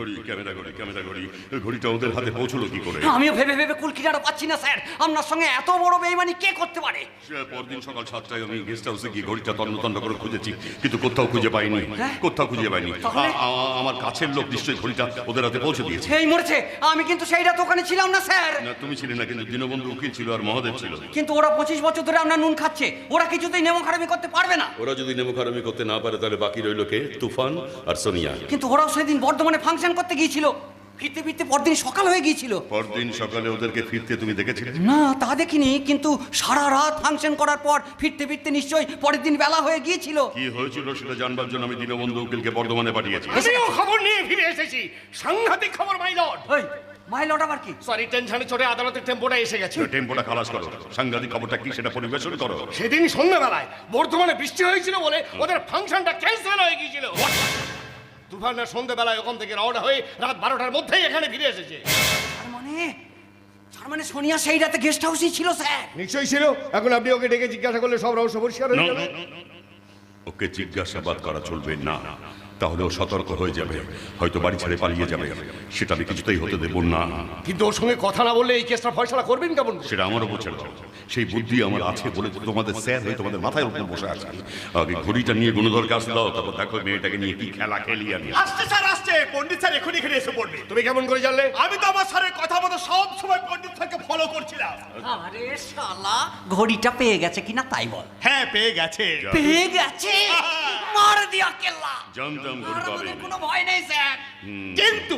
ঘড়ি ক্যামেরা ঘড়ি ক্যামেরা ঘড়ি ঘড়িটা ওদের হাতে পৌঁছলো কি করে? আমিও ভেবে ভেবে পাচ্ছি না স্যার। আপনার সঙ্গে এত বড় বেইমানি কে করতে পারে? পরদিন সকাল সাতটায় আমি গেস্ট হাউসে গিয়ে ঘড়িটা তন্ন তন্ন করে খুঁজেছি কিন্তু কোথাও খুঁজে পাইনি কোথাও খুঁজে পাইনি। আমার কাছের লোক নিশ্চয়ই ঘড়িটা ওদের হাতে পৌঁছে দিয়েছে। সেই মরেছে। আমি কিন্তু সেই রাত ওখানে ছিলাম না স্যার। না তুমি ছিলে না কিন্তু দীনবন্ধু উকিল ছিল আর মহাদেব ছিল। কিন্তু ওরা পঁচিশ বছর ধরে আপনার নুন খাচ্ছে। ওরা কিছুতেই নেমো খারামি করতে পারবে না। ওরা যদি নেমোখারামি করতে না পারে তাহলে বাকি রইল কে? তুফান আর সোনিয়া। কিন্তু ওরাও সেদিন বর্ধমানে ফাংশন করতে গিয়েছিল। ফিরতে ফিরতে পরদিন সকাল হয়ে গিয়েছিল। পরদিন সকালে ওদেরকে ফিরতে তুমি দেখেছিলে? না তা দেখিনি কিন্তু সারা রাত ফাংশন করার পর ফিরতে ফিরতে নিশ্চয়ই পরের দিন বেলা হয়ে গিয়েছিল। কি হয়েছিল সেটা জানবার জন্য আমি দীনবন্ধু উকিলকে বর্ধমানে পাঠিয়েছি। আমিও খবর নিয়ে ফিরে এসেছি। সাংঘাতিক খবর মাই লর্ড ওই মাই লট আবার কি? সরি টেনশনে চড়ে আদালতের টেম্পোটা এসে গেছে। টেম্পোটা খালাস করো। সাংঘাতিক খবরটা কি সেটা পরিবেশন করো। সেদিন সন্ধ্যাবেলায় বর্ধমানে বৃষ্টি হয়েছিল বলে ওদের ফাংশনটা ক্যান্সেল হয়ে গিয়েছিল। তুফানের সন্ধ্যাবেলায় ওখান থেকে রওনা হয়ে রাত বারোটার মধ্যেই এখানে ফিরে এসেছে তার মানে তার মানে সোনিয়া সেই রাতে গেস্ট হাউসেই ছিল স্যার নিশ্চয়ই ছিল এখন আপনি ওকে ডেকে জিজ্ঞাসা করলে সব রহস্য পরিষ্কার হয়ে যাবে ওকে জিজ্ঞাসাবাদ করা চলবে না তাহলে ও সতর্ক হয়ে যাবে। হয়তো বাড়ি ছেড়ে পালিয়ে যাবে। সেটা আমি কিছুতেই হতে দেব না। কিন্তু ওর সঙ্গে কথা না বললে এই কেসটা ফয়সলা করবেন কেমন করে? সেটা আমারও দাও। সেই বুদ্ধি আমার আছে বলে তোমাদের স্যার হয়ে তোমাদের মাথায় উপরে বসে আছে। আগে ঘড়িটা নিয়ে গুণধর কাজ দাও তারপর দেখো মেয়েটাকে নিয়ে কি খেলা খেলি আমি। আসছে স্যার আসছে। পণ্ডিত স্যার এখনই এখানে এসে পড়বে। তুমি কেমন করে জানলে? আমি তো আমার স্যারের কথা মতো সব সময় পণ্ডিত স্যারকে ফলো করছিলাম। আরে শালা ঘড়িটা পেয়ে গেছে কিনা তাই বল। হ্যাঁ পেয়ে গেছে। পেয়ে গেছে? মার দিয়া কেল্লা জানতাম ঘড়ি পাবে কোনো ভয় নেই স্যার। কিন্তু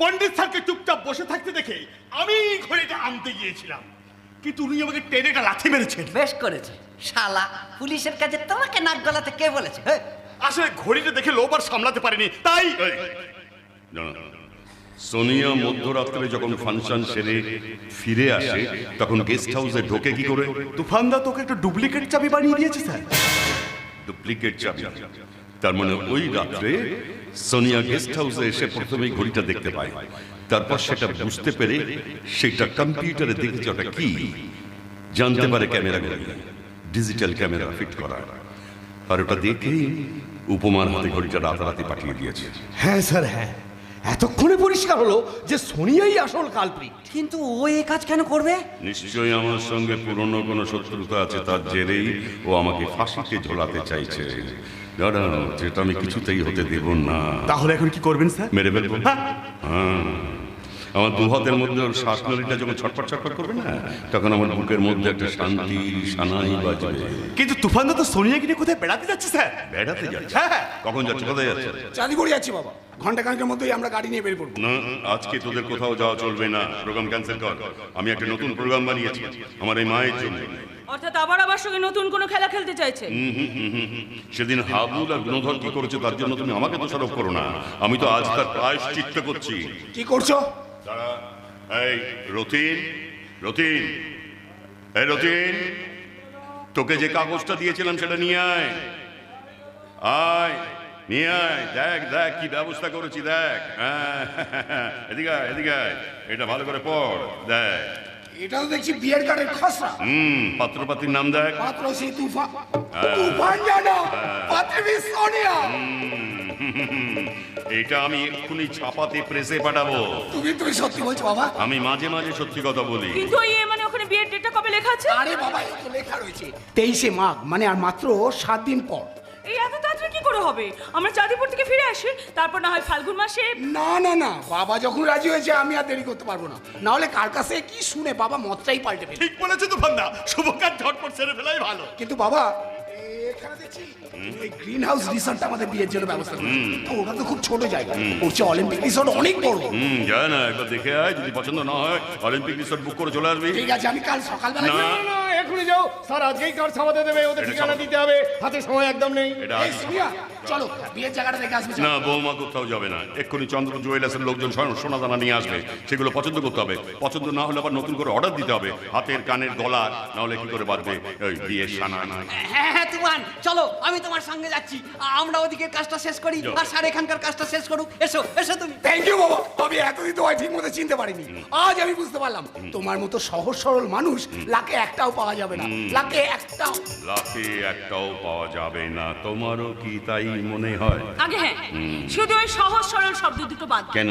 পণ্ডিত স্যারকে চুপচাপ বসে থাকতে দেখে আমি ঘড়িটা আনতে গিয়েছিলাম। কিন্তু উনি আমাকে টেনে একটা লাথি মেরেছেন। বেশ করেছে। শালা পুলিশের কাছে তোমাকে নাক গলাতে কে বলেছে হেই, আসলে ঘড়িটা দেখে লোভ আর সামলাতে পারিনি তাই। সোনিয়া মধ্যরাত্রে যখন ফাংশন সেরে ফিরে আসে তখন গেস্ট হাউসে ঢোকে কি করে? তুফানদা তোকে একটা ডুপ্লিকেট চাবি বানিয়ে দিয়েছে স্যার। ডুপ্লিকেট চাবি। তার মানে ওই রাত্রে সোনিয়া গেস্ট হাউসে এসে প্রথমেই ঘড়িটা দেখতে পায়। তারপর সেটা বুঝতে পেরে সেটা কম্পিউটারে দেখেছে ওটা কি? জানতে পারে ক্যামেরা ঘড়ি ডিজিটাল ক্যামেরা ফিট করা। আর ওটা দেখেই উপমার হাতে ঘড়িটা রাতারাতি পাঠিয়ে দিয়েছে। হ্যাঁ স্যার হ্যাঁ। এতক্ষণে পরিষ্কার হলো যে সোনিয়াই আসল কালপ্রিট কিন্তু ও এ কাজ কেন করবে? নিশ্চয়ই আমার সঙ্গে পুরনো কোনো শত্রুতা আছে তার জেরেই ও আমাকে ফাঁসিতে ঝোলাতে চাইছে। দাঁড়াও যেটা আমি কিছুতেই হতে দেব না। তাহলে এখন কি করবেন স্যার? মেরে ফেলব। হ্যাঁ। আমার দু হাতের মধ্যে ওর শ্বাসনলীটা যখন ছটফট ছটফট করবে না তখন আমার বুকের মধ্যে একটা শান্তি সানাই বাজবে। কিন্তু তুফানদা তো সোনিয়া নিয়ে কোথায় বেড়াতে যাচ্ছে স্যার? বেড়াতে যাচ্ছে। হ্যাঁ হ্যাঁ। কখন যাচ্ছে কোথায় যাচ্ছে? চাঁদিপুরে যাচ্ছি বাবা। ঘণ্টা খানেকের মধ্যেই আমরা গাড়ি নিয়ে বের পড়ব না আজকে তোদের কোথাও যাওয়া চলবে না। প্রোগ্রাম ক্যান্সেল কর। আমি একটা নতুন প্রোগ্রাম বানিয়েছি। আমার এই মায়ের জন্য। অর্থাৎ আবার আমার সঙ্গে নতুন কোনো খেলা খেলতে চাইছে। সেদিন হাবুল আর গুণধর কি করেছে তার জন্য তুমি আমাকে দোষারোপ করো না। আমি তো আজ তার প্রায়শ্চিত্ত করছি। কি করছ? দাঁড়া। এই রতিন রতিন এই রতিন তোকে যে কাগজটা দিয়েছিলাম সেটা নিয়ে আয়। আয় নিয়ে আয়। দেখ দেখ কি ব্যবস্থা করেছি দেখ। হ্যাঁ, এদিকে এদিকে। এটা ভালো করে পড় দেখ। এটা তো দেখছি বিয়ের কার্ডের খসড়া। হুম পাত্রপাতির নাম দেখ। মাত্র সেই তুফান। তুফান জানো? পাত্রী সোনিয়া। এটা আমি এক্ষুনি ছাপাতে প্রেসে পাঠাবো। তুমি তুমি সত্যি বলছো বাবা। আমি মাঝে মাঝে সত্যি কথা বলি। কিন্তু ওই মানে ওখানে বিয়ের ডেটটা কবে লেখা আছে? আরে বাবা এই তো লেখা রয়েছে। তেইশে মাঘ মানে আর মাত্র সাত দিন পর। এই এত তাড়াতাড়ি কি করে হবে? আমরা চাঁদিপুর থেকে ফিরে আসি তারপর না হয় ফাল্গুন মাসে। না না না বাবা যখন রাজি হয়েছে আমি আর দেরি করতে পারব না। না হলে কার কাছে কি শুনে বাবা মতটাই পাল্টে ফেলে ঠিক বলেছে তুফানদা শুভ কাজ ঝটপট সেরে ফেলাই ভালো। কিন্তু বাবা এই গ্রিন হাউস রিসর্টটা আমাদের বিয়ের জন্য ব্যবস্থা করে তো ওটা তো খুব ছোট জায়গা। ওর চেয়ে অলিম্পিক রিসর্ট অনেক বড়। হুম যায় না একবার দেখে আয় যদি পছন্দ না হয় অলিম্পিক রিসর্ট বুক করে চলে আসবি। ঠিক আছে আমি কাল সকালবেলা না। না না এখনই যাও। স্যার আজকেই কার ছাপাতে দেবে? ওদের ঠিকানা ছাপা- দিতে হবে। হাতে সময় একদম নেই। এটা এই সোনিয়া চলো বিয়ের জায়গাটা দেখে আসবে না বৌমা কোথাও যাবে না। এক্ষুনি চন্দ্র জুয়েলার্সের লোকজন স্বয়ং সোনা দানা নিয়ে আসবে। সেগুলো পছন্দ করতে হবে। পছন্দ না হলে আবার নতুন করে অর্ডার দিতে হবে। হাতের কানের গলার না হলে কি করে বাঁধবে? ওই বিয়ের সানা না। হ্যাঁ হ্যাঁ তুমান চলো আমি তোমার সঙ্গে যাচ্ছি। আমরা ওদিকে কাজটা শেষ করি। আর স্যার এখানকার কাজটা শেষ করুক। এসো এসো তুমি। থ্যাংক ইউ বাবা। আমি এতদিন তোমায় ঠিক মতো চিনতে পারিনি। আজ আমি বুঝতে পারলাম। তোমার মতো সহজ সরল মানুষ লাকে একটাও পাওয়া যাবে না। লাকে একটাও। লাখে একটাও পাওয়া যাবে না। তোমারও কি তাই? মনে হয়। আগে হ্যাঁ শুধু ওই সহজ সরল শব্দ দুটো বাদ কেন?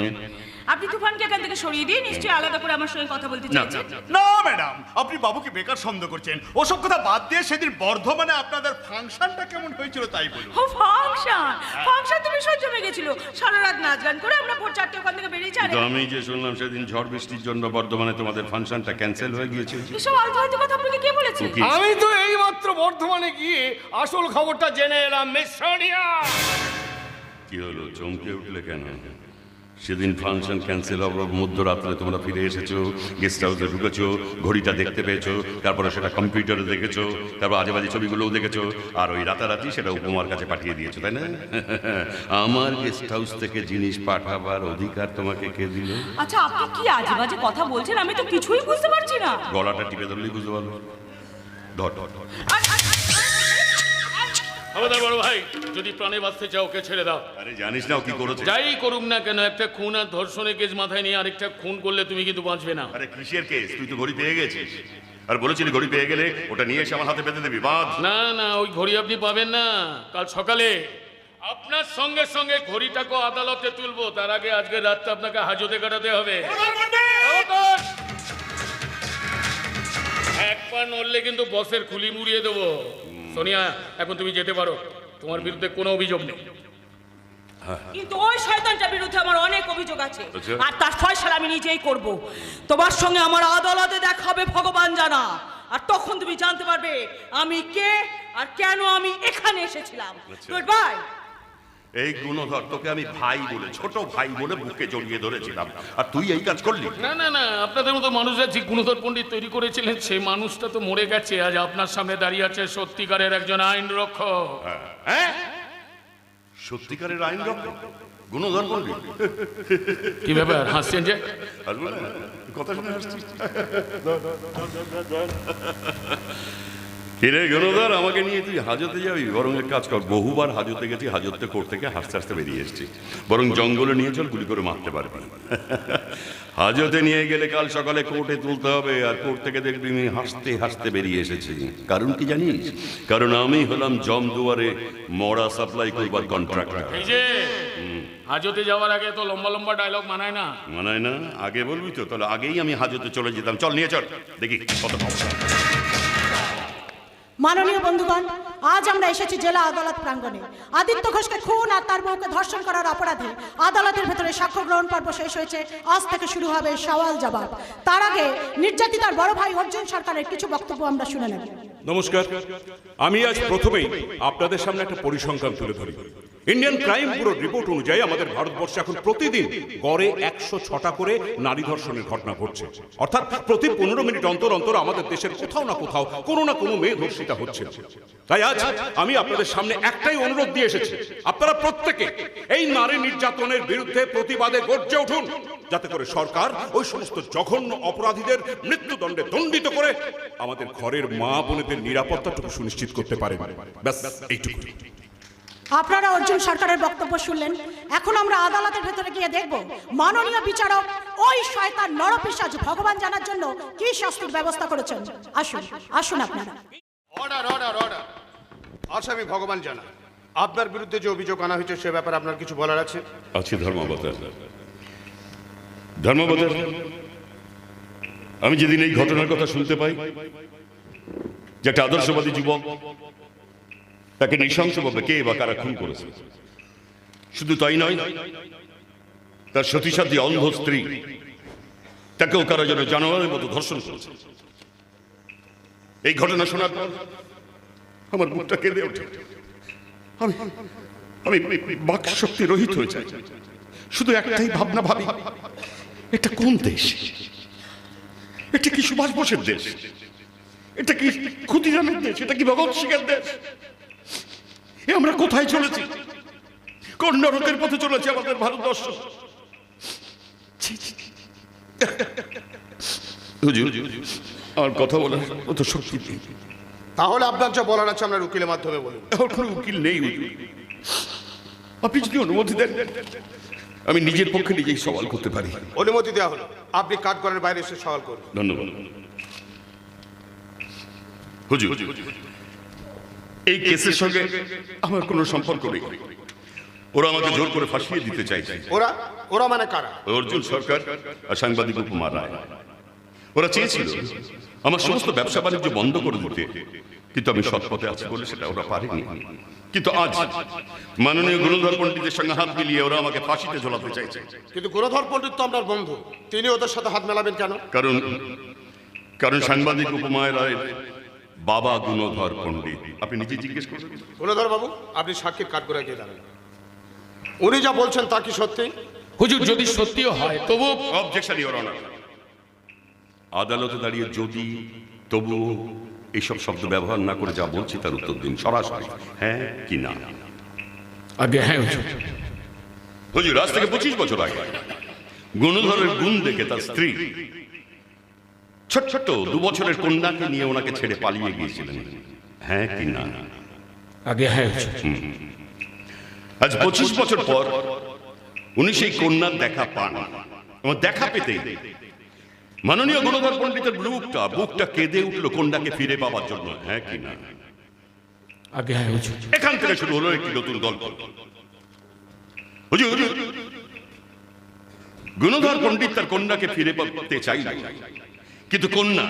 আপনি তুফানকে এখান থেকে সরিয়ে দিয়ে নিশ্চয়ই আলাদা করে আমার সঙ্গে কথা বলতে চাইছেন? না ম্যাডাম আপনি বাবুকে বেকার সন্দেহ করছেন। ওসব কথা বাদ দিয়ে সেদিন বর্ধমানে আপনাদের ফাংশনটা কেমন হয়েছিল তাই বলুন। ও ফাংশন? ফাংশন তুমি সহ্য হয়ে গেছিল। সারা রাত নাচ গান করে আমরা ভোর চারটে ওখান থেকে বেরিয়েছি আরে তো আমি যে শুনলাম সেদিন ঝড় বৃষ্টির জন্য বর্ধমানে তোমাদের ফাংশনটা ক্যান্সেল হয়ে গিয়েছে এসব আলতু আলতু কথা আপনাকে কে বলেছে? আমি তো এইমাত্র বর্ধমানে গিয়ে আসল খবরটা জেনে এলাম মিস সোনিয়া। কি হলো? চমকে উঠলে কেন? সেদিন ফাংশন ক্যান্সেল হওয়ার মধ্যরাত্রে তোমরা ফিরে এসেছ গেস্ট হাউসে ঢুকেছো ঘড়িটা দেখতে পেয়েছ তারপরে সেটা কম্পিউটারে দেখেছ তারপর আজে বাজে ছবিগুলোও দেখেছ আর ওই রাতারাতি সেটা উপমার কাছে পাঠিয়ে দিয়েছ তাই না? আমার গেস্ট হাউস থেকে জিনিস পাঠাবার অধিকার তোমাকে কে দিল? আচ্ছা আপনি কি আজে বাজে কথা বলছেন? আমি তো কিছুই বুঝতে পারছি না। গলাটা টিপে ধরলেই বুঝতে পারব। ধর। ধর আমাদের বড় ভাই। যদি প্রাণে বাঁচতে চাও ওকে ছেড়ে দাও। আরে জানিস না ও কি করেছে। যাই করুক না কেন একটা খুন আর ধর্ষণের কেস মাথায় নিয়ে আরেকটা খুন করলে তুমি কিন্তু বাঁচবে না। আরে কিসের কেস? তুই তো ঘড়ি পেয়ে গেছিস। আর বলেছিলি ঘড়ি পেয়ে গেলে ওটা নিয়ে এসে আমার হাতে বেঁধে দিবি বাদ না না ওই ঘড়ি আপনি পাবেন না। কাল সকালে আপনার সঙ্গে সঙ্গে ঘড়িটাকে আদালতে তুলবো। তার আগে আজকে রাতটা আপনাকে হাজতে কাটাতে হবে! এক পা নড়লে কিন্তু বসের খুলি মুড়িয়ে দেবো। সোনিয়া এখন তুমি যেতে পারো। তোমার বিরুদ্ধে কোনো অভিযোগ নেই। কিন্তু ওই শয়তানটার বিরুদ্ধে আমার অনেক অভিযোগ আছে। আচ্ছা। আর তার ফয়সালা আমি নিজেই করব। তোমার সঙ্গে আমার আদালতে দেখা হবে ভগবান জানা। আর তখন তুমি জানতে পারবে আমি কে আর কেন আমি এখানে এসেছিলাম। আচ্ছা। Good bye. এই গুণধর তোকে আমি ভাই বলে ছোট ভাই বলে বুকে জড়িয়ে ধরেছিলাম। আর তুই এই কাজ করলি? না না না আপনাদের মতো মানুষরা যে গুণধর পণ্ডিত তৈরি করেছিলেন সেই মানুষটা তো মরে গেছে। আজ আপনার সামনে দাঁড়িয়ে আছে সত্যিকারের একজন আইন রক্ষক হ্যাঁ? সত্যিকারের আইন রক্ষক গুণধর বললি কি ব্যাপার হাসছেন যে? কথা শুনে কিরে গুণধর আমাকে নিয়ে তুই হাজতে যাবি? বরং এক কাজ কর বহুবার হাজতে গেছি হাজতে কোর্ট থেকে হাসতে হাসতে বেরিয়ে এসেছি। বরং জঙ্গলে নিয়ে চল গুলি করে মারতে পারবি। হাজতে নিয়ে গেলে কাল সকালে কোর্টে তুলতে হবে আর কোর্ট থেকে দেখবি আমি হাসতে হাসতে বেরিয়ে এসেছি। কারণ কি জানিস? কারণ আমি হলাম জমদুয়ারে মরা সাপ্লাই করবার কন্ট্রাক্টর এই যে হাজতে যাওয়ার আগে তো লম্বা লম্বা ডায়লগ মানায় না। মানায় না? আগে বলবি তো? তাহলে আগেই আমি হাজতে চলে যেতাম। চল নিয়ে চল। দেখি কত। মাননীয় বন্ধুগণ, আজ আমরা এসেছি জেলা আদালত প্রাঙ্গনে আদিত্য ঘোষকে খুন আর তার বউকে ধর্ষণ করার অপরাধে। আদালতের ভেতরে সাক্ষ্য গ্রহণ পর্ব শেষ হয়েছে। আজ থেকে শুরু হবে সওয়াল জবাব। তার আগে নির্যাতিতার বড় ভাই অর্জুন সরকারের কিছু বক্তব্য আমরা শুনে নেব। নমস্কার। আমি আজ প্রথমেই আপনাদের সামনে একটা পরিসংখ্যান তুলে ধরি। ইন্ডিয়ান ক্রাইম ব্যুরোর রিপোর্ট অনুযায়ী আমাদের ভারতবর্ষে এখন প্রতিদিন গড়ে একশো ছটা করে নারী ধর্ষণের ঘটনা ঘটছে। অর্থাৎ প্রতি পনেরো মিনিট অন্তর অন্তর আমাদের দেশের কোথাও না কোথাও কোনো না কোনো মেয়ে ধর্ষিতা হচ্ছে। তাই আজ আমি আপনাদের সামনে একটাই অনুরোধ দিয়ে এসেছি। আপনারা প্রত্যেকে এই নারী নির্যাতনের বিরুদ্ধে প্রতিবাদে গর্জে উঠুন। যাতে করে সরকার ওই সমস্ত জঘন্য অপরাধীদের মৃত্যুদণ্ডে দণ্ডিত করে আমাদের ঘরের মা বোনেদের নিরাপত্তাটুকু সুনিশ্চিত করতে পারে। ব্যাস এইটুকু আপনারা অর্জুন সরকারের বক্তব্য শুনলেন। এখন আমরা আদালতের ভেতরে গিয়ে দেখব মাননীয় বিচারক ওই শয়তান নরপিশাচ ভগবান জানার জন্য কি শাস্তির ব্যবস্থা করেছেন। আসুন আসুন আপনারা। অর্ডার অর্ডার অর্ডার আসামি ভগবান জানা আপনার বিরুদ্ধে যে অভিযোগ আনা হয়েছে সে ব্যাপারে আপনার কিছু বলার আছে? আছি ধর্মাবতার ধর্মাবতার আমি যেদিন এই ঘটনার কথা শুনতে পাই যে একটা আদর্শবাদী যুবক তাকে নৃশংসভাবে কে বা কারা খুন করেছে? শুধু তাই নয়, তার সতীসাথী অন্ধ স্ত্রী, তাকেও কারা যেন জানোয়ারের মতো ধর্ষণ করেছে? এই ঘটনা শোনার পর আমার মুখটা কেঁদে ওঠে। আমি আমি বাক শক্তি রহিত হয়ে যাই। শুধু একটাই ভাবনা ভাবি, এটা কোন দেশ? এটা কি সুভাষ বোসের দেশ? এটা কি ক্ষুদিরামের দেশ? এটা কি ভগৎ সিংয়ের দেশ? এ আমরা কোথায় চলেছি? কোন নরকের পথে চলেছে আমাদের ভারতবর্ষ। আমার কথা বলার অত শক্তি নেই। তাহলে আপনার যা বলার আছে আপনার উকিলের মাধ্যমে আমার কোনো উকিল নেই আপনি যদি অনুমতি দেন আমি নিজের পক্ষে নিজেই সওয়াল করতে পারি। অনুমতি দেওয়া হলো। আপনি কাঠগড়ের বাইরে এসে সওয়াল করুন। ধন্যবাদ। হুজুর এই কেসের সঙ্গে আমার কোনো সম্পর্ক নেই। ওরা আমাকে জোর করে ফাঁসিয়ে দিতে চাইছে। ওরা ওরা মানে কারা? অর্জুন সরকার আর সাংবাদিক উপমা রায়। ওরা চেয়েছিল আমার সমস্ত ব্যবসা বাণিজ্য বন্ধ করে দিতে কিন্তু আমি সৎপথে আছি বলে সেটা ওরা পারেনি। কিন্তু আজ মাননীয় গুণধর পণ্ডিতের সঙ্গে হাত মিলিয়ে ওরা আমাকে ফাঁসিতে ঝোলাতে চাইছে। কিন্তু গুণধর পণ্ডিত তো আপনার বন্ধু। তিনি ওদের সাথে হাত মেলাবেন কেন? কারণ কারণ সাংবাদিক উপমায় রায়ের বাবা গুণধর পণ্ডিত। আপনি নিজে জিজ্ঞেস করুন। গুণধর বাবু আপনি সাক্ষীর কাঠ করে গিয়ে দাঁড়ান। উনি যা বলছেন তা কি সত্যি? হুজুর যদি সত্যিও হয় তবু অবজেকশন ইওর অনার আদালতে দাঁড়িয়ে যদি তবুও এইসব শব্দ ব্যবহার না করে যা বলছি তার উত্তর দিন সরাসরি। হ্যাঁ কি না? আগে হ্যাঁ হুজুর। হুজুর আজ থেকে পঁচিশ বছর আগে গুণধরের গুণ দেখে তার স্ত্রী ছোট ছোট দু বছরের কন্যাকে নিয়ে ওনাকে ছেড়ে পালিয়ে গিয়েছিলেন। হ্যাঁ কি না? আগে হ্যাঁ আজ পঁচিশ বছর পর উনি সেই কন্যার দেখা পান। আমার দেখা পেতে মাননীয় গুণধর পণ্ডিতের বুকটা বুকটা কেঁদে উঠল কন্যাকে ফিরে পাওয়ার জন্য। হ্যাঁ কি না? আগে হ্যাঁ এখান থেকে শুরু হলো একটি নতুন গল্প। গুণধর পণ্ডিত তার কন্যাকে ফিরে পেতে চাইল কিন্তু কন্যা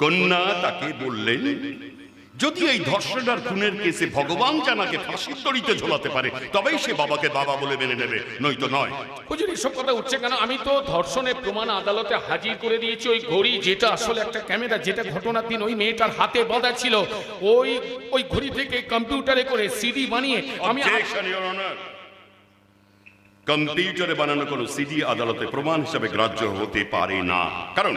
কন্যা তাকে বললেন যদি এই ধর্ষণ আর খুনের কেসে ভগবান জানাকে ফাঁসির দড়িতে ঝোলাতে পারে তবেই সে বাবাকে বাবা বলে মেনে নেবে নয়তো নয় হুজুর এসব কথা উঠছে কেন আমি তো ধর্ষণের প্রমাণ আদালতে হাজির করে দিয়েছি ওই ঘড়ি যেটা আসলে একটা ক্যামেরা যেটা ঘটনার দিন ওই মেয়েটার হাতে বাঁধা ছিল ওই ওই ঘড়ি থেকে কম্পিউটারে করে সিডি বানিয়ে আমি. কম্পিউটারে বানানো কোনো সিডি আদালতে প্রমাণ হিসাবে গ্রাহ্য হতে পারে না। কারণ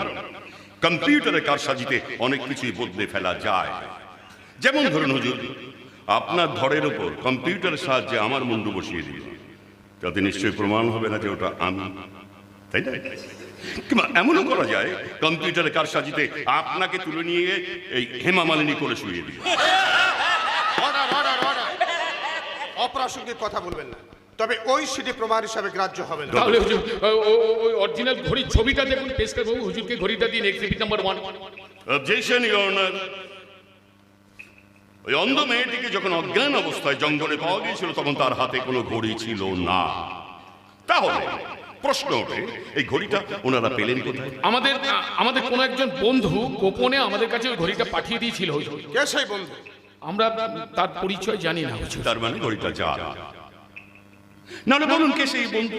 কম্পিউটারে কার সাজিতে অনেক কিছুই বদলে ফেলা যায়। যেমন ধরুন হুজুর, আপনার ধরের ওপর কম্পিউটারের সাহায্যে আমার মুন্ডু বসিয়ে দিল। তাতে নিশ্চয়ই প্রমাণ হবে না যে ওটা আমি, তাই না? কিংবা এমনও করা যায়, কম্পিউটারে কার সাজিতে আপনাকে তুলে নিয়ে এই হেমা মালিনী করে শুয়ে দিল অপ্রাসঙ্গিক কথা বলবেন না। তবে ওই সিডি প্রমাণ হিসাবে গ্রাহ্য হবে না। তাহলে হুজুর ওই অরিজিনাল ঘড়ির ছবিটা দেখুন পেশকার বাবু হুজুরকে ঘড়িটা দিন exhibit number one objection your honour ওই অন্ধ মেয়েটিকে যখন অজ্ঞান অবস্থায় জঙ্গলে পাওয়া গিয়েছিল তখন তার হাতে কোনো ঘড়ি ছিল না। তাহলে প্রশ্ন ওঠে এই ঘড়িটা ওনারা পেলেন কোথায়? আমাদের আমাদের কোনো একজন বন্ধু গোপনে আমাদের কাছে ওই ঘড়িটা পাঠিয়ে দিয়েছিল হুজুর। কে সেই বন্ধু? আমরা তার পরিচয় জানি না হুজুর। তার মানে ঘড়িটা যা নাহলে বলুন কে সেই বন্ধু?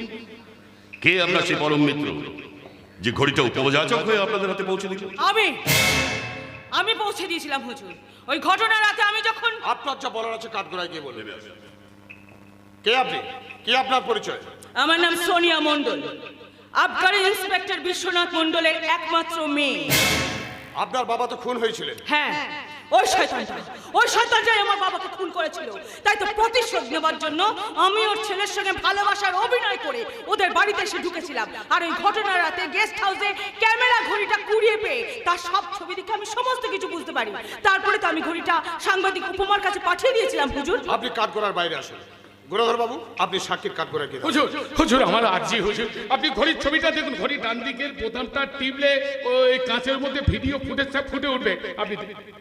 কে আপনার সেই পরম মিত্র যে ঘড়িটা উপযাচক হয়ে আপনাদের হাতে পৌঁছে দিল? আমি আমি পৌঁছে দিয়েছিলাম হুজুর। ওই ঘটনা রাতে আমি যখন আপনার যা বলার আছে কাঠ গিয়ে বলবে কে আপনি? কি আপনার পরিচয়? আমার নাম সোনিয়া মণ্ডল। আবগারি ইন্সপেক্টর বিশ্বনাথ মণ্ডলের একমাত্র মেয়ে। আপনার বাবা তো খুন হয়েছিলেন। হ্যাঁ। ওই শয়তানটা ওই শয়তানটাই আমার বাবাকে খুন করেছিল। তাই তো প্রতিশোধ নেবার জন্য আমি ওর ছেলের সঙ্গে ভালোবাসার অভিনয় করে ওদের বাড়িতে এসে ঢুকেছিলাম। আর ওই ঘটনার রাতে গেস্ট হাউসে ক্যামেরা ঘড়িটা কুড়িয়ে পেয়ে তার সব ছবি দেখে আমি সমস্ত কিছু বুঝতে পারি। তারপরে তো আমি ঘড়িটা সাংবাদিক উপমার কাছে পাঠিয়ে দিয়েছিলাম, হুজুর। আপনি কাঠ বাইরে আসুন? গুণধর বাবু আপনি সাক্ষীর কাঠ গিয়ে দাঁড়ান। হুজুর হুজুর আমার আর্জি হুজুর। আপনি ঘড়ির ছবিটা দেখুন ঘড়ির ডান দিকের বোতামটা টিপলে ওই কাঁচের মধ্যে ভিডিও ফুটেজটা ফুটে উঠবে। আপনি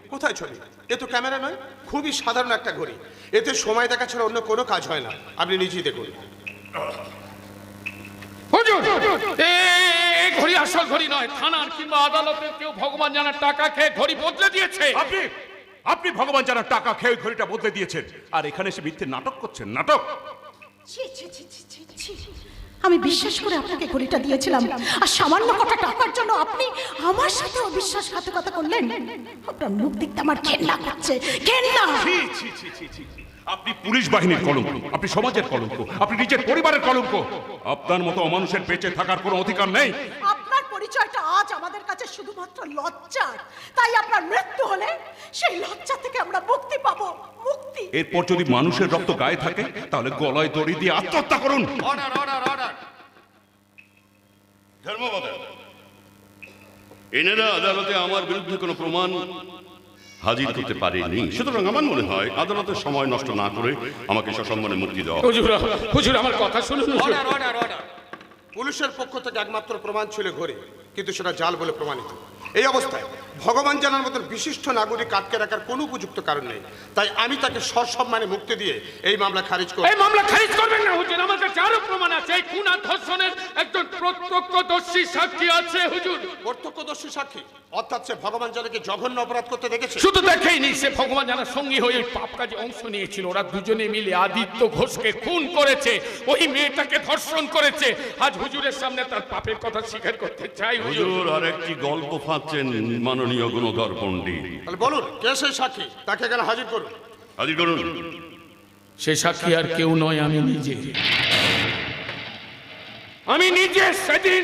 কোথায় ছবি? এ তো ক্যামেরা নয় খুবই সাধারণ একটা ঘড়ি। এতে সময় দেখা ছাড়া অন্য কোনো কাজ হয় না। আপনি নিজেই দেখুন। হুজুর এ- এই ঘড়ি আসল ঘড়ি নয় থানার কিংবা আদালতে কেউ ভগবান জানার টাকা খেয়ে ঘড়ি বদলে দিয়েছে। আপনি আপনি ভগবান যারা টাকা খেয়ে ঘড়িটা বদলে দিয়েছেন। আর এখানে এসে মিথ্যে নাটক করছেন নাটক। আমি বিশ্বাস করে আপনাকে ঘড়িটা দিয়েছিলাম। আর সামান্য কটা টাকার জন্য আপনি আমার সাথে কথা করলেন। আপনার মুখ দেখতে আমার ঘেন্না করছে ঘেন্না। ছি, ছি, ছি, ছি, ছি। আপনি পুলিশ বাহিনীর কলঙ্ক আপনি সমাজের কলঙ্ক আপনি নিজের পরিবারের কলঙ্ক। আপনার মতো অমানুষের বেঁচে থাকার কোনো অধিকার নেই। আপনার পরিচয়টা আজ আমাদের কাছে শুধুমাত্র লজ্জার। তাই আপনার মৃত্যু হলে সেই লজ্জা থেকে আমরা মুক্তি পাবো মুক্তি। এরপর যদি মানুষের রক্ত গায়ে থাকে তাহলে গলায় দড়ি দিয়ে আত্মহত্যা করুন। অর্ডার অর্ডার অর্ডার ধর্মবাদা। এনারা আদালতে আমার বিরুদ্ধে কোনো প্রমাণ হাজির করতে পারেনি সুতরাং আমার মনে হয় আদালতের সময় নষ্ট না করে আমাকে সসম্মানে মুক্তি দেওয়া হুজুর হুজুর আমার কথা শুনুন অর্ডার অর্ডার অর্ডার পুলিশের পক্ষ থেকে একমাত্র প্রমাণ ছিল ঘরে কিন্তু সেটা জাল বলে প্রমাণিত। এই অবস্থায় ভগবান জানার মতন বিশিষ্ট নাগরিক আটকে রাখার কোনো উপযুক্ত কারণ নেই। তাই আমি তাকে সসম্মানে মুক্তি দিয়ে এই মামলা খারিজ করি এই মামলা খারিজ করবেন না হুজুর। আমার কাছে আরও প্রমাণ আছে। এই খুন ধর্ষণের একজন প্রত্যক্ষদর্শী সাক্ষী আছে হুজুর। প্রত্যক্ষদর্শী সাক্ষী? অর্থাৎ সে ভগবান জানাকে জঘন্য অপরাধ করতে দেখেছে। শুধু দেখেই নি সে ভগবান জানার সঙ্গী হয়ে ওই পাপ কাজে অংশ নিয়েছিল। ওরা দুজনে মিলে আদিত্য ঘোষকে খুন করেছে। ওই মেয়েটাকে ধর্ষণ করেছে। আজ হুজুরের সামনে তার পাপের কথা স্বীকার করতে চাই হুজুর। আর একটি গল্প ফাঁচ্ছেন মাননীয় গুণধর পণ্ডিত। তাহলে বলুন কে সেই সাক্ষী? তাকে এখানে হাজির করুন। হাজির করুন। সে সাক্ষী আর কেউ নয় আমি নিজে। আমি নিজে সেদিন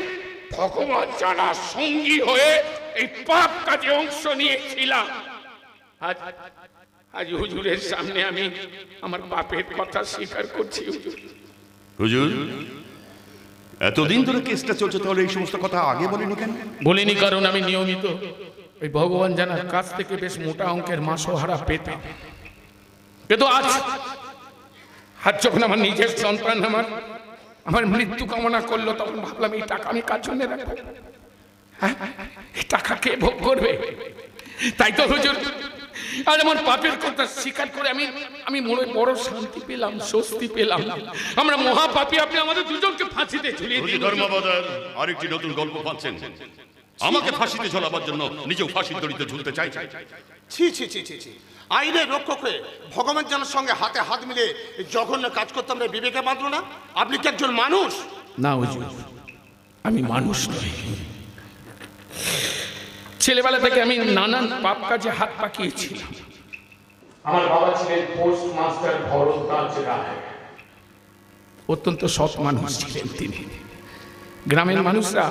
ভগবান জানার সঙ্গী হয়ে এই পাপ কাজে অংশ নিয়েছিলাম। আজ আজ হুজুরের সামনে আমি আমার পাপের কথা স্বীকার করছি। হুজুর হুজুর এতদিন ধরে কেসটা চলছে, তাহলে এই সমস্ত কথা আগে বলেনি কেন? বলিনি কারণ আমি নিয়মিত। ওই ভগবান জানার কাছ থেকে বেশ মোটা অঙ্কের মাসোহারা পেতাম। কিন্তু আজ আজ যখন আমার নিজের সন্তান আমার আমার মৃত্যু কামনা করল, তখন ভাবলাম, এই টাকা আমি কার জন্য রাখব? হ্যাঁ? এই টাকা কে ভোগ করবে? তাই তো হুজুর আর আমার পাপের কথা স্বীকার করে আমি আমি মনে বড় শান্তি পেলাম স্বস্তি পেলাম। আমরা মহাপাপী আপনি আমাদের দুজনকে ফাঁসিতে ঝুলিয়ে। আরেকটি নতুন গল্প পাচ্ছেন। আমাকে ফাঁসিতে ঝোলাবার জন্য নিজেও ফাঁসির দড়িতে ঝুলতে চাই। ছি ছি ছি ছি ছি। আইনের রক্ষক হয়ে ভগবান জানার সঙ্গে হাতে হাত মিলে জঘন্য কাজ করতে আমরা বিবেকে বাঁধলো না? আপনি কি একজন মানুষ? না আমি মানুষ নই। ছেলেবেলা থেকে আমি নানান পাপ কাজে হাত পাকিয়েছিলাম আমার বাবা ছিলেন পোস্ট মাস্টার রায় অত্যন্ত সৎ মানুষ ছিলেন তিনি। গ্রামের মানুষরা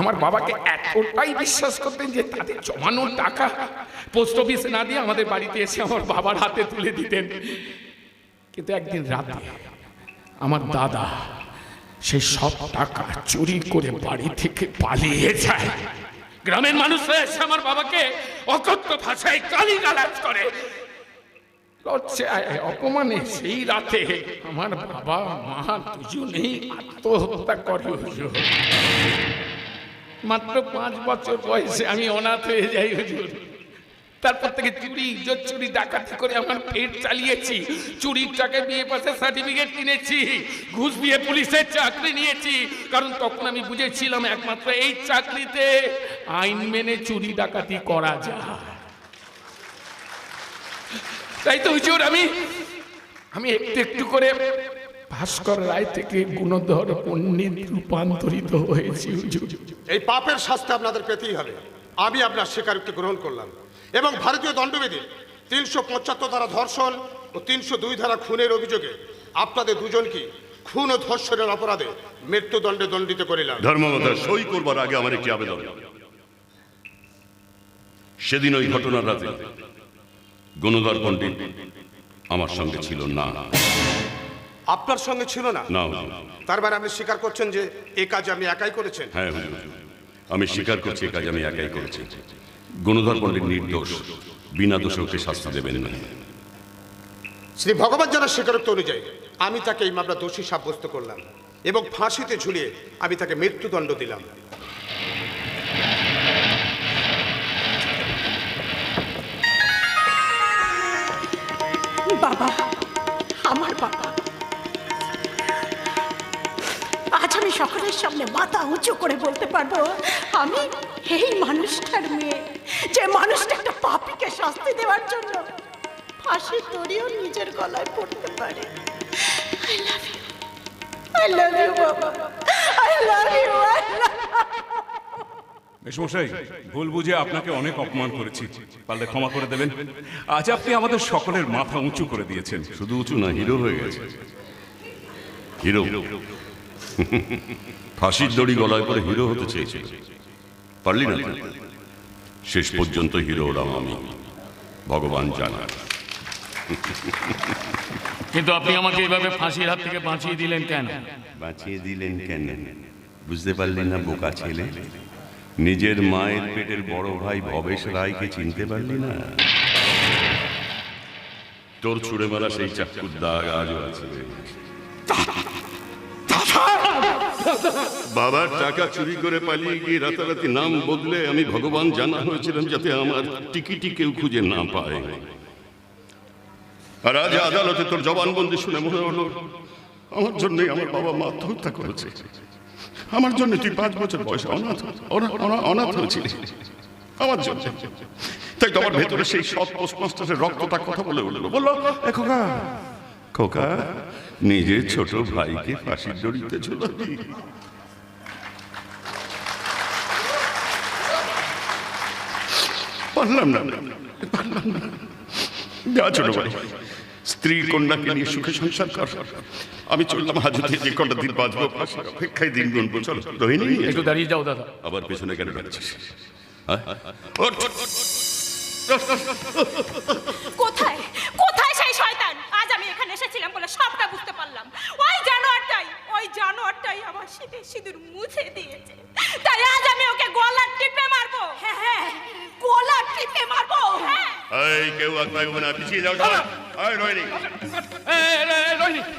আমার বাবাকে এতটাই বিশ্বাস করতেন যে তাদের জমানো টাকা পোস্ট অফিসে না দিয়ে আমাদের বাড়িতে এসে আমার বাবার হাতে তুলে দিতেন। কিন্তু একদিন রাতে আমার দাদা সেই সব টাকা চুরি করে বাড়ি থেকে পালিয়ে যায়। গ্রামের মানুষ এসে আমার বাবাকে অকথ্য ভাষায় কালি গালাজ করে। লজ্জায়, অপমানে সেই রাতে আমার বাবা, মা দুজনেই আত্মহত্যা করে মাত্র পাঁচ বছর বয়সে আমি অনাথ হয়ে যাই হুজুর। তারপর থেকে চুরি, ইজ্জত চুরি, ডাকাতি করে আমার পেট চালিয়েছি। চুরির টাকা বিয়ে পাশে সার্টিফিকেট কিনেছি, ঘুষ দিয়ে পুলিশের চাকরি নিয়েছি। কারণ তখন আমি বুঝেছিলাম একমাত্র এই চাকরিতে আইন মেনে চুরি, ডাকাতি করা যায়। তাই তো হুজুর, আমি আমি একটু একটু করে ভাস্কর রায় থেকে গুণধর পণ্ডিত রূপান্তরিত হয়েছি এই পাপের শাস্তি আপনাদের পেতেই হবে। আমি আপনার স্বীকারোক্তি গ্রহণ করলাম। এবং ভারতীয় দণ্ডবিধির তিনশো পঁচাত্তর ধারা ধর্ষণ ও তিনশো দুই ধারা খুনের অভিযোগে আপনাদের দুজনকে খুন ও ধর্ষণের অপরাধে মৃত্যুদণ্ডে দণ্ডিত করিলাম। ধর্মবাদার সই করবার আগে আমার একটি আবেদন। সেদিন ওই ঘটনার রাতে গুণধর পণ্ডিত আমার সঙ্গে ছিল না। আপনার সঙ্গে ছিল না? না হুজুর। তার মানে আপনি স্বীকার করছেন যে এই কাজ আপনি একাই করেছেন? হ্যাঁ। আমি স্বীকার করছি এই কাজ আমি একাই করেছি। গুণধর পণ্ডিত নির্দোষ বিনা দোষে ওকে শাস্তি দেবেন না। শ্রী ভগবান জানার স্বীকারোক্তি অনুযায়ী আমি তাকে এই মামলা দোষী সাব্যস্ত করলাম এবং ফাঁসিতে ঝুলিয়ে আমি তাকে মৃত্যুদণ্ড দিলাম। বাবা আমার বাবা। আজ আমি সকলের সামনে মাথা উঁচু করে বলতে পারব আমি এই মানুষটার মেয়ে। যে মানুষটা একটা পাপিকে শাস্তি দেওয়ার জন্য ফাঁসির দড়িও নিজের গলায় পড়তে পারে। I love you I love you বাবা। আই লাভ ইউ আই মেশমশাই ভুল বুঝে আপনাকে অনেক অপমান করেছি। পারলে ক্ষমা করে দেবেন। আজ আপনি আমাদের সকলের মাথা উঁচু করে দিয়েছেন। শুধু উঁচু না হিরো হয়ে গেছে। হিরো। ফাঁসির দড়ি গলায় করে হিরো হতে চেয়েছিল। পারলি না? শেষ পর্যন্ত হিরো হলাম আমি। ভগবান জানার কিন্তু আপনি আমাকে এইভাবে ফাঁসির হাত থেকে বাঁচিয়ে দিলেন কেন? বাঁচিয়ে দিলেন কেন? বুঝতে পারলেন না বোকা ছেলে? নিজের মায়ের পেটের বড় ভাই ভবেশ রায়কে চিনতে পারলি না? তোর ছুড়ে মারা সেই চাকুর দাগ আজও আছে। বাবার টাকা চুরি করে পালিয়ে গিয়ে রাতারাতি নাম বদলে আমি ভগবান জানা হয়েছিলাম যাতে আমার টিকিটি কেউ খুঁজে না পায়। আর আজ আদালতে তোর জবানবন্দি শুনে মনে হলো, আমার জন্যই আমার বাবা মা আত্মহত্যা করেছে। আমার জন্য তুই পাঁচ বছর বয়সে অনাথ, অনা- অনা- অনাথ হয়েছিলি। আমার জন্য। তাই তো আমার ভেতরে সেই সৎ পোস্টমাস্টারের রক্তটা কথা বলে উঠল। বলল, "এ খোকা নিজের ছোট ভাইকে ফাঁসির দড়িতে ঝুলাবি। পারলাম না। পারলাম না। যা ছোট ভাই স্ত্রী কন্যাকে নিয়ে সুখে সংসার কর। আমি চললাম হাজতে যে কটা দিন বাঁচবো অপেক্ষায় দিন গুনবো। চলো রোহিণী একটু দাঁড়িয়ে যাও দাদা। আবার পেছনে কেন বেড়াচ্ছিস হ্যাঁ? ওঠ। কোথায় কোথায় সেই শয়তান আজ আমি এখানে এসেছিলাম সবটা বুঝতে পারলাম। ওই জানোয়ারটাই ওই জানোয়ারটাই আমার শীতের সিঁদুর মুছে দিয়েছে। তাই আজ আমি ওকে গলা টিপে মারবো। হ্যাঁ হ্যাঁ গলা টিপে মারবো। হ্যাঁ। এই কেউ আঁকবে না পিছিয়ে যাও সবাই। এই এ,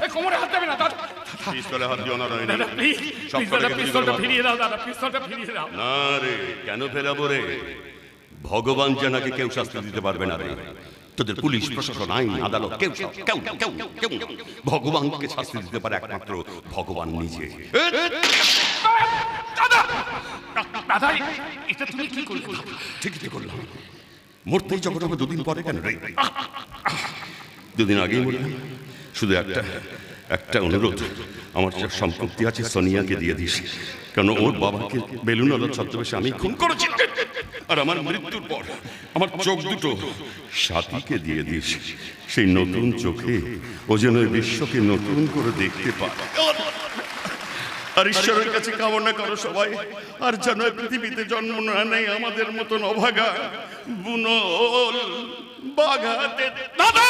এ, কোমরে হাত দেবে না দাদা পিস্তলে হাত দিও না দাদা দাদা করে পিস্তলটা ফিরিয়ে দাও দাদা পিস্তলটা ফিরিয়ে দাও। না রে কেন ফেরাবো রে? ভগবান জানাকে কেউ শাস্তি দিতে পারবে না রে। তোদের পুলিশ প্রশাসন আইন আদালত কেউ কেউ কেউ কেউ ভগবানকে শাস্তি দিতে পারে একমাত্র ভগবান নিজে। দাদা এটা তুমি কি করলে? ঠিকই করলাম। মরতেই যখন হবে দুদিন পরে কেন রে? দুদিন আগেই মরলাম। শুধু একটা একটা অনুরোধ। আমার যে সম্পত্তি আছে সোনিয়াকে দিয়ে দিস। কারণ ওর বাবাকে বেলুন আলোর ছদ্মবেশে আমি খুন করেছি আর আমার মৃত্যুর পর আমার চোখ দুটো সাথীকে দিয়ে দিস সেই নতুন চোখে ও যেন বিশ্বকে নতুন করে দেখতে পায়। আর ঈশ্বরের কাছে কামনা করো সবাই। আর যেন পৃথিবীতে জন্ম না নেই আমাদের মতন অভাগা বুনল বাঘাতে। দাদা!